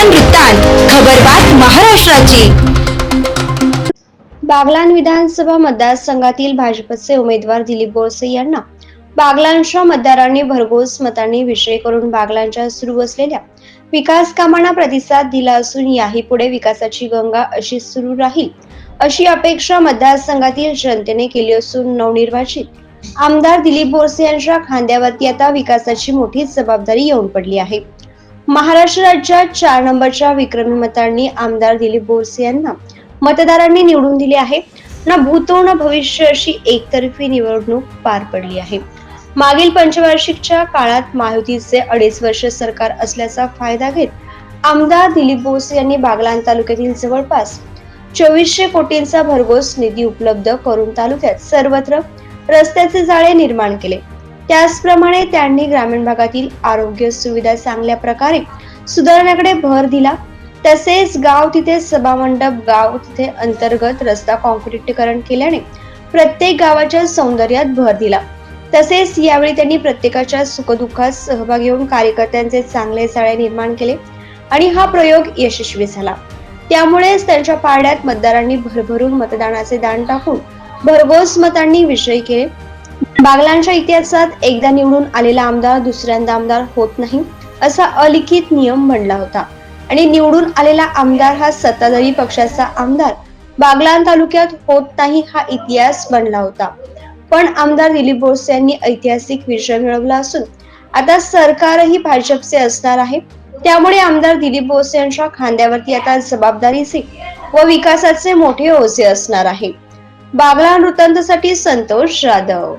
बागलान वृत्तांत खबरबात महाराष्ट्राची. बागलान विधानसभा मतदारसंघातील भाजपचे उमेदवार दिलीप बोरसे यांना बागलांच्या मतदारांनी भरघोस मतांनी विषय करून बागलांच्या सुरू असलेल्या विकास कामांना प्रतिसाद दिला असून याही पुढे विकासाची गंगा अशी सुरू राहील अशी अपेक्षा मतदारसंघातील जनतेने केली असून नवनिर्वाचित आमदार दिलीप बोरसे यांच्या खांद्यावरती आता विकासाची मोठी जबाबदारी येऊन पडली आहे. महाराष्ट्र राज्यात चार नंबरच्या विक्रमी मतांनी आमदार दिलीप बोरसे यांना मतदारांनी निवडून दिले आहे. ना भूतो ना भविष्य अशी एकतर्फी निवडणूक पार पडली आहे. मागील पंचवार्षिकच्या काळात महायुतीचे अडीच वर्ष सरकार असल्याचा फायदा घेत आमदार दिलीप बोरसे यांनी बागलाण तालुक्यातील जवळपास चोवीसशे कोटींचा भरघोस निधी उपलब्ध करून तालुक्यात सर्वत्र रस्त्याचे जाळे निर्माण केले. त्याचप्रमाणे त्यांनी ग्रामीण भागातील आरोग्य सुविधा चांगल्या प्रकारे सुधारण्याकडे भर दिला. तसेच गाव तिथे सभामंडप गाव तिथे अंतर्गत रस्ता कॉन्क्रिटीकरण केल्याने प्रत्येक गावाच्या सौंदर्यात भर दिला. तसेच यावेळी त्यांनी प्रत्येकाच्या सुखदुःखात सहभागी होऊन कार्यकर्त्यांचे चांगले जाळे निर्माण केले आणि हा प्रयोग यशस्वी झाला. त्यामुळेच त्यांच्या पारड्यात मतदारांनी भरभरून मतदानाचे दान टाकून भरघोस मतांनी विजयी केले. बागलांच्या इतिहासात एकदा निवडून आलेला आमदार दुसऱ्यांदा आमदार होत नाही असा अलिखित नियम बनला होता. आणि निवडून आलेला आमदार हा सत्ताधारी पक्षाचा आमदार. बागलाण तालुक्यात होत नाही हा इतिहास बनला होता. पण आमदार दिलीप बोरसे यांनी ऐतिहासिक विजय मिळवला असून आता सरकारही भाजपचे असणार आहे. त्यामुळे आमदार दिलीप बोरसे यांच्या खांद्यावरती आता जबाबदारीचे व विकासाचे मोठे ओझे असणार आहे. बागला वृत्तांतसाठी संतोष जाधव.